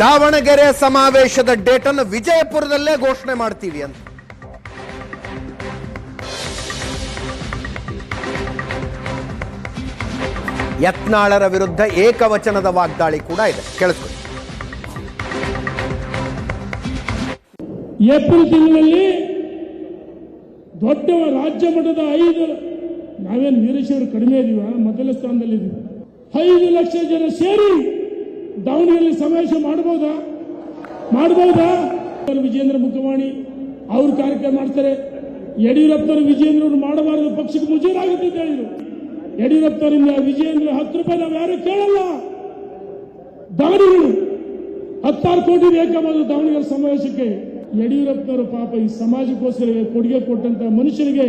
ದಾವಣಗೆರೆ ಸಮಾವೇಶದ ಡೇಟ್ ಅನ್ನು ವಿಜಯಪುರದಲ್ಲೇ ಘೋಷಣೆ ಮಾಡ್ತೀವಿ ಅಂತ. ಯತ್ನಾಳರ ವಿರುದ್ಧ ಏಕವಚನದ ವಾಗ್ದಾಳಿ ಕೂಡ ಇದೆ. ಕೇಳಿಸ್ಕೊಳ್ಳಿ. ಏಪ್ರಿಲ್ ತಿಂಗಳಲ್ಲಿ ದೊಡ್ಡ ರಾಜ್ಯ ಮಟ್ಟದ ಐದು, ನಾವೇನು ವೀರೇಶ್ವರು ಕಡಿಮೆ ಇದೀವ? ಮೊದಲ ಸ್ಥಾನದಲ್ಲಿ ಐದು ಲಕ್ಷ ಜನ ಸೇರಿ ದಾವಣಗೆರೆಯಲ್ಲಿ ಸಮಾವೇಶ ಮಾಡಬಹುದಾ? ಮಾಡಬಹುದಾ? ವಿಜೇಂದ್ರ ಮುಖವಾಣಿ ಅವ್ರ ಕಾರ್ಯಕ್ರಮ ಮಾಡ್ತಾರೆ. ಯಡಿಯೂರಪ್ಪನವರು ವಿಜೇಂದ್ರವರು ಮಾಡಬಾರದು, ಪಕ್ಷಕ್ಕೆ ಮುಜೂರಾಗುತ್ತೆ ಅಂತ ಹೇಳಿದ್ರು. ಯಡಿಯೂರಪ್ಪನವರಿಂದ ವಿಜೇಂದ್ರ ಹತ್ತು ರೂಪಾಯಿ ನಾವು ಯಾರು ಕೇಳಲ್ಲ. ದಾವಣಗೆರೆ ಹತ್ತಾರು ಕೋಟಿ ಬೇಕಾದ ದಾವಣಗೆರೆ ಸಮಾವೇಶಕ್ಕೆ. ಯಡಿಯೂರಪ್ಪನವರು ಪಾಪ ಈ ಸಮಾಜಕ್ಕೋಸ್ಕರ ಕೊಡುಗೆ ಕೊಟ್ಟಂತ ಮನುಷ್ಯರಿಗೆ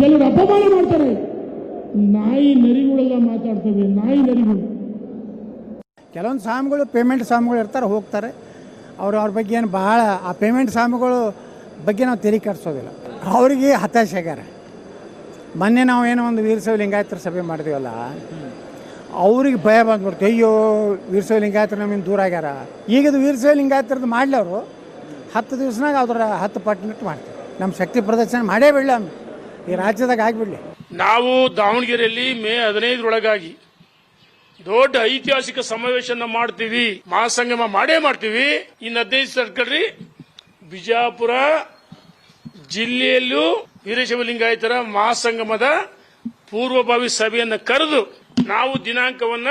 ಕೆಲವರು ಅಪಮಾನ ಮಾಡ್ತಾರೆ. ನಾಯಿ ನರಿಗಳೆಲ್ಲ ಮಾತಾಡ್ತವೆ, ನಾಯಿ ನರಿಗಳು. ಕೆಲವೊಂದು ಸ್ವಾಮಿಗಳು ಪೇಮೆಂಟ್ ಸ್ವಾಮಿಗಳು ಇರ್ತಾರೆ, ಹೋಗ್ತಾರೆ. ಅವರು ಅವ್ರ ಬಗ್ಗೆ ಏನು ಭಾಳ ಆ ಪೇಮೆಂಟ್ ಸ್ವಾಮಿಗಳು ಬಗ್ಗೆ ನಾವು ತೆರಿಗೆ ಕಟ್ಸೋದಿಲ್ಲ ಅವರಿಗೆ ಹತಾಶೆ ಆಗ್ಯಾರ. ಮೊನ್ನೆ ನಾವು ಏನೋ ಒಂದು ವೀರಸವ ಲಿಂಗಾಯತರ ಸಭೆ ಮಾಡಿದೀವಲ್ಲ, ಅವ್ರಿಗೆ ಭಯ ಬಂದ್ಬಿಡ್ತು. ಅಯ್ಯೋ ವೀರಸವ ಲಿಂಗಾಯತರು ನಮ್ಮಿಂದ ದೂರ ಆಗ್ಯಾರ. ಈಗದು ವೀರಶೈವ ಲಿಂಗಾಯತರದ್ದು ಮಾಡ್ಲವರು, ಹತ್ತು ದಿವ್ಸನಾಗ ಅದರ ಹತ್ತು ಪಟ್ಟಿನಿಟ್ಟು ಮಾಡ್ತಾರೆ. ನಮ್ಮ ಶಕ್ತಿ ಪ್ರದರ್ಶನ ಮಾಡೇ ಬಿಡಲಿ ಈ ರಾಜ್ಯದಾಗ ಆಗಿಬಿಡಲಿ. ನಾವು ದಾವಣಗೆರೆಯಲ್ಲಿ ಮೇ ಹದಿನೈದರೊಳಗಾಗಿ ದೊಡ್ಡ ಐತಿಹಾಸಿಕ ಸಮಾವೇಶನ ಮಾಡ್ತೀವಿ. ಮಹಾಸಂಗಮ ಮಾಡೇ ಮಾಡ್ತೀವಿ. ಇನ್ನು ಹದಿನೈದು ಸರ್ಕಲ್ರಿ. ಬಿಜಾಪುರ ಜಿಲ್ಲೆಯಲ್ಲೂ ವೀರಶೈವ ಲಿಂಗಾಯತರ ಮಹಾಸಂಗಮದ ಪೂರ್ವಭಾವಿ ಸಭೆಯನ್ನ ಕರೆದು ನಾವು ದಿನಾಂಕವನ್ನ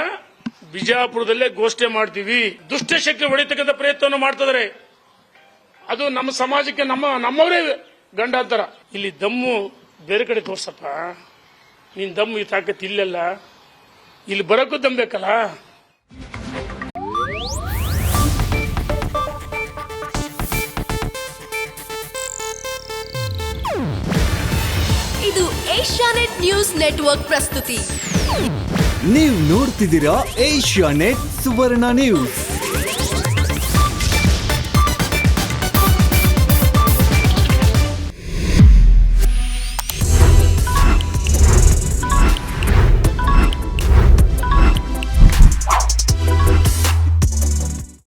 ಬಿಜಾಪುರದಲ್ಲೇ ಘೋಷಣೆ ಮಾಡ್ತೀವಿ. ದುಷ್ಟಶಕ್ತಿ ಹೊಡಿತಕ್ಕಂಥ ಪ್ರಯತ್ನವನ್ನು ಮಾಡ್ತಿದ್ದಾರೆ. ಅದು ನಮ್ಮ ಸಮಾಜಕ್ಕೆ ನಮ್ಮ ನಮ್ಮವರೇ ಗಂಡಾಂತರ. ಇಲ್ಲಿ ದಮ್ಮು ಬೇರೆ ಕಡೆ ತೋರ್ಸಪ್ಪ. ನೀನ್ ದಮ್ಮು ಈ ತಾಕತ್ ಇಲ್ಲೆಲ್ಲ ಇಲ್ಲಿ ಬರೋಕ್ಕೂ ದಮ್ ಬೇಕಲ್ಲ ಇದು ಏಷ್ಯಾನೆಟ್ ನ್ಯೂಸ್ ನೆಟ್ವರ್ಕ್ ಪ್ರಸ್ತುತಿ. ನೀವು ನೋಡ್ತಿದ್ದೀರಾ ಏಷ್ಯಾ ನೆಟ್ ಸುವರ್ಣ ನ್ಯೂಸ್.